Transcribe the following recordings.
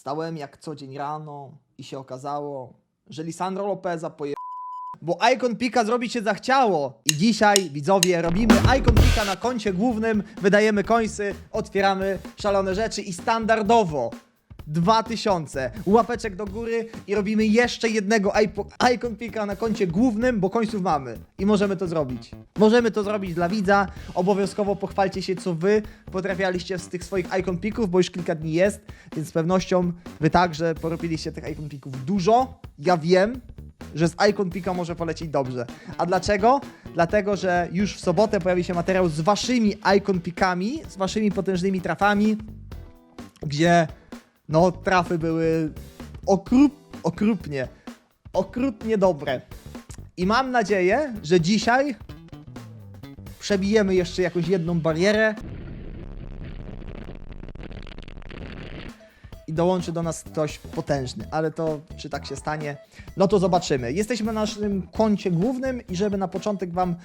Wstałem jak co dzień rano i się okazało, że Lisandro Lopeza poje... Bo Icon Pika zrobić się zachciało. I dzisiaj, widzowie, robimy Icon Pika na koncie głównym, wydajemy końsy, otwieramy szalone rzeczy i standardowo 2000 łapeczek do góry i robimy jeszcze jednego Icon Pika na koncie głównym, bo końców mamy i możemy to zrobić. Możemy to zrobić dla widza. Obowiązkowo pochwalcie się, co wy potrafialiście z tych swoich Icon Pików, bo już kilka dni jest, więc z pewnością wy także porobiliście tych Icon Pików dużo. Ja wiem, że z Icon Pika może polecieć dobrze. A dlaczego? Dlatego, że już w sobotę pojawi się materiał z waszymi Icon Pikami, z waszymi potężnymi trafami, gdzie no trafy były okrup, okrupnie, okrutnie dobre. I mam nadzieję, że dzisiaj przebijemy jeszcze jakąś jedną barierę i dołączy do nas ktoś potężny, ale to czy tak się stanie, no to zobaczymy. Jesteśmy na naszym koncie głównym i żeby na początek wam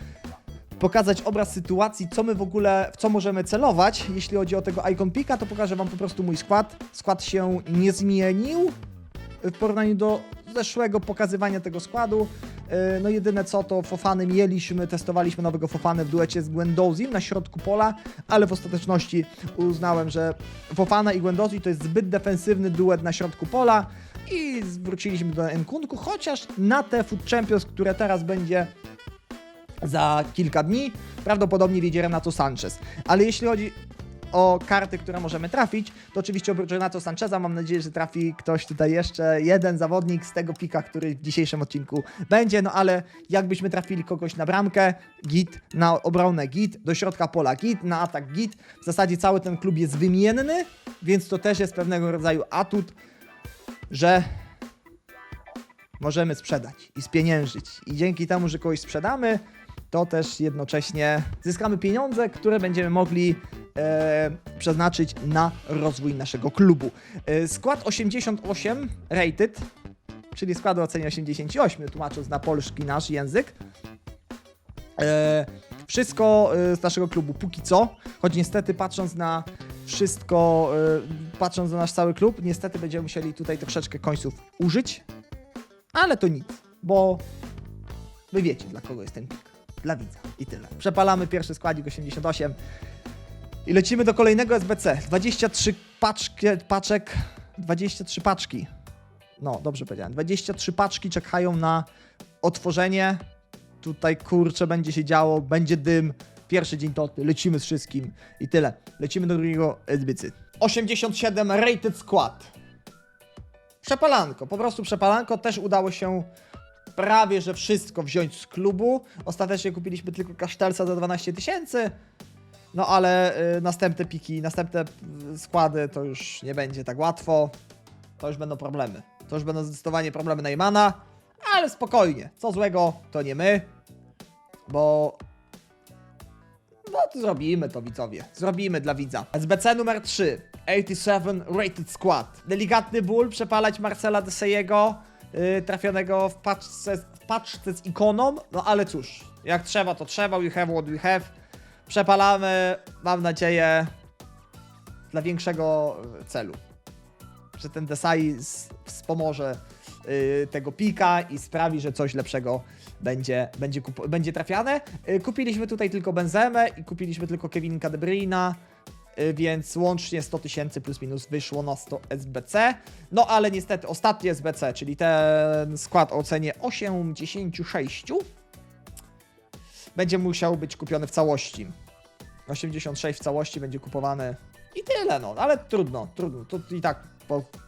pokazać obraz sytuacji, co my w ogóle, w co możemy celować, jeśli chodzi o tego Icon Pika, to pokażę wam po prostu mój skład. Skład się nie zmienił w porównaniu do zeszłego pokazywania tego składu. Yy, No jedyne co to Fofany mieliśmy, testowaliśmy nowego Fofany w duecie z Gwendozim na środku pola, ale w ostateczności uznałem, że Fofana i Gwendozi to jest zbyt defensywny duet na środku pola i zwróciliśmy do Enkunku, chociaż na te Food Champions, które teraz będzie za kilka dni, prawdopodobnie wiedzie Renato Sanchez. Ale jeśli chodzi o karty, które możemy trafić, to oczywiście oprócz Renato Sancheza mam nadzieję, że trafi ktoś tutaj jeszcze, jeden zawodnik z tego pika, który w dzisiejszym odcinku będzie, no ale jakbyśmy trafili kogoś na bramkę, git, na obronę git, do środka pola git, na atak git, w zasadzie cały ten klub jest wymienny, więc to też jest pewnego rodzaju atut, że możemy sprzedać i spieniężyć. I dzięki temu, że kogoś sprzedamy, to też jednocześnie zyskamy pieniądze, które będziemy mogli e, przeznaczyć na rozwój naszego klubu. E, skład 88 rated, czyli skład o ocenie 88, tłumacząc na polski nasz język. E, wszystko e, z naszego klubu póki co, choć niestety patrząc na wszystko, e, patrząc na nasz cały klub, niestety będziemy musieli tutaj troszeczkę końców użyć, ale to nic, bo wy wiecie dla kogo jest ten pik. Dla widza i tyle. Przepalamy pierwszy składzik 88 i lecimy do kolejnego SBC. 23 paczki, paczek, 23 paczki. No, dobrze powiedziałem. 23 paczki czekają na otworzenie. Tutaj kurczę będzie się działo, będzie dym. Pierwszy dzień toty, lecimy z wszystkim i tyle. Lecimy do drugiego SBC. 87 rated skład. Przepalanko, po prostu przepalanko. Też udało się prawie że wszystko wziąć z klubu. Ostatecznie kupiliśmy tylko kasztelca za 12 tysięcy. No ale y, następne piki, następne y, składy to już nie będzie tak łatwo. To już będą problemy. To już będą zdecydowanie problemy Neymana. Ale spokojnie, co złego to nie my. Bo no to zrobimy to widzowie. Zrobimy dla widza. SBC numer 3. 87 Rated Squad. Delikatny ból przepalać Marcela Desejego, yy, trafionego w paczce, w paczce z ikoną. No ale cóż, jak trzeba to trzeba. We have what we have. Przepalamy, mam nadzieję, dla większego y, celu. Że ten Desai wspomoże y, tego pika i sprawi, że coś lepszego będzie, będzie, będzie trafiane. Y, kupiliśmy tutaj tylko Benzemę i kupiliśmy tylko Kevinka De y, więc łącznie 100 tysięcy plus minus wyszło na 100 SBC. No ale niestety ostatni SBC, czyli ten skład o cenie 86 będzie musiał być kupiony w całości. 86 w całości będzie kupowany i tyle, no, ale trudno, trudno. To i tak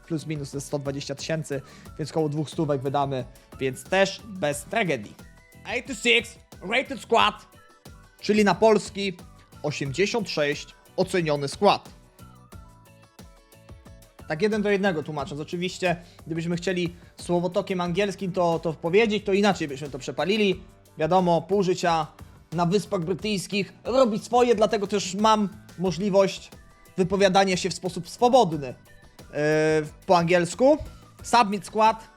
plus minus jest 120 tysięcy, więc koło dwóch stówek wydamy, więc też bez tragedii. 86 rated skład, czyli na polski 86 oceniony skład. Tak jeden do jednego tłumacząc. Oczywiście, gdybyśmy chcieli słowotokiem angielskim to, to powiedzieć, to inaczej byśmy to przepalili. Wiadomo, pół życia na Wyspach Brytyjskich robi swoje, dlatego też mam możliwość wypowiadania się w sposób swobodny. Yy, po angielsku. Submit skład.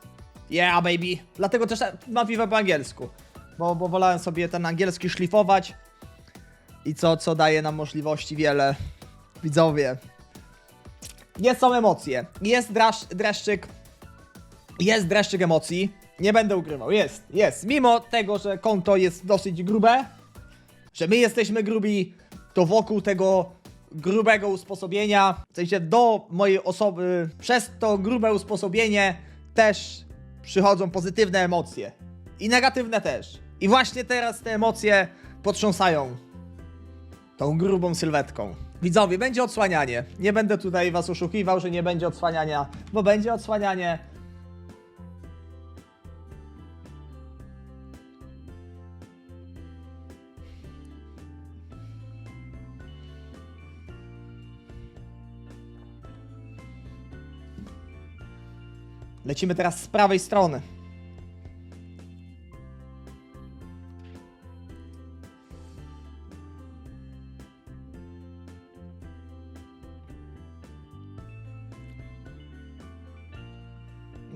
Yeah, baby. Dlatego też mam piwę po angielsku. Bo, bo wolałem sobie ten angielski szlifować. I co, co daje nam możliwości wiele. Widzowie, jest są emocje. Jest draż, dreszczyk. Jest dreszczyk emocji. Nie będę ukrywał. Jest, jest. Mimo tego, że konto jest dosyć grube, że my jesteśmy grubi, to wokół tego grubego usposobienia, w sensie do mojej osoby, przez to grube usposobienie też przychodzą pozytywne emocje. I negatywne też. I właśnie teraz te emocje potrząsają tą grubą sylwetką. Widzowie, będzie odsłanianie. Nie będę tutaj was oszukiwał, że nie będzie odsłaniania, bo będzie odsłanianie. Lecimy teraz z prawej strony.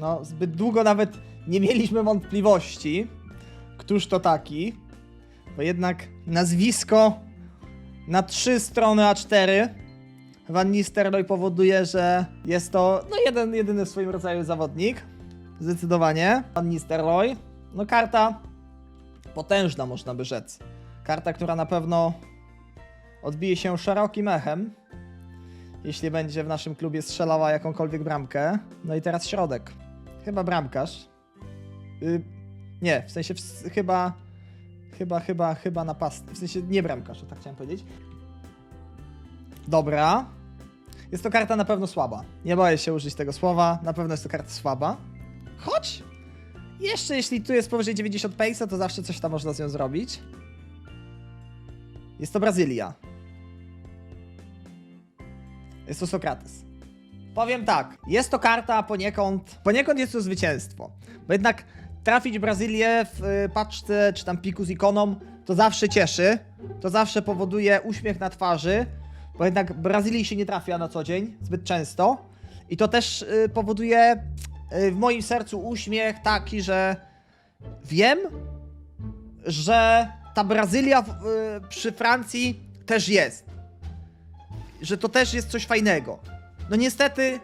No, zbyt długo nawet nie mieliśmy wątpliwości, któż to taki, bo jednak nazwisko na trzy strony A4 Van Nistelrooy powoduje, że jest to no jeden, jedyny w swoim rodzaju zawodnik. Zdecydowanie. Van Nistelrooy. No karta potężna, można by rzec. Karta, która na pewno odbije się szerokim echem, jeśli będzie w naszym klubie strzelała jakąkolwiek bramkę. No i teraz środek. Chyba bramkarz. Y, nie, w sensie w, chyba, chyba, chyba, chyba napastnik. W sensie nie bramkarz, tak chciałem powiedzieć. Dobra. Jest to karta na pewno słaba. Nie boję się użyć tego słowa. Na pewno jest to karta słaba. Choć jeszcze jeśli tu jest powyżej 90 pace'a, to zawsze coś tam można z nią zrobić. Jest to Brazylia. Jest to Sokrates. Powiem tak, jest to karta poniekąd, poniekąd jest to zwycięstwo. Bo jednak trafić Brazylię w y, paczce czy tam piku z ikoną, to zawsze cieszy. To zawsze powoduje uśmiech na twarzy, bo jednak Brazylii się nie trafia na co dzień zbyt często. I to też y, powoduje y, w moim sercu uśmiech taki, że wiem, że ta Brazylia przy Francji też jest. Że to też jest coś fajnego. No niestety,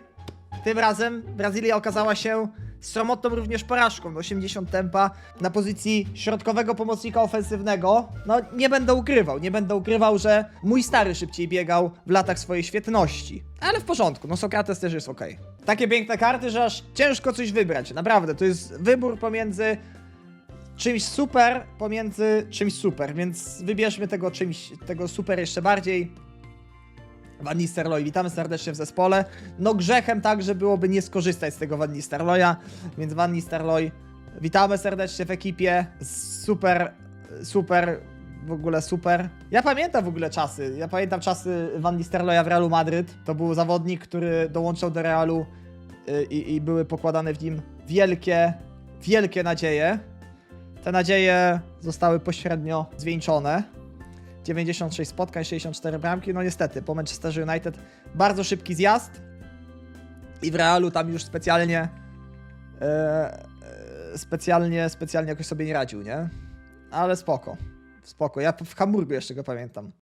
tym razem Brazylia okazała się sromotną również porażką. 80 tempa na pozycji środkowego pomocnika ofensywnego. No nie będę ukrywał, nie będę ukrywał, że mój stary szybciej biegał w latach swojej świetności. Ale w porządku, no Sokrates też jest ok. Takie piękne karty, że aż ciężko coś wybrać. Naprawdę, to jest wybór pomiędzy czymś super, pomiędzy czymś super, więc wybierzmy tego czymś, tego super jeszcze bardziej. Van Nistelrooy, witamy serdecznie w zespole. No grzechem także byłoby nie skorzystać z tego Van Nistelrooya, więc Van Nistelrooy, witamy serdecznie w ekipie. Super, super, w ogóle super. Ja pamiętam w ogóle czasy, ja pamiętam czasy Van Nistelrooya w Realu Madryt. To był zawodnik, który dołączał do Realu y, i, i były pokładane w nim wielkie, wielkie nadzieje. Te nadzieje zostały pośrednio zwieńczone. 96 spotkań, 64 bramki. No niestety, po Manchesterze United bardzo szybki zjazd i w Realu tam już specjalnie e, specjalnie, specjalnie jakoś sobie nie radził, nie? Ale spoko. Spoko. Ja w Hamburgu jeszcze go pamiętam.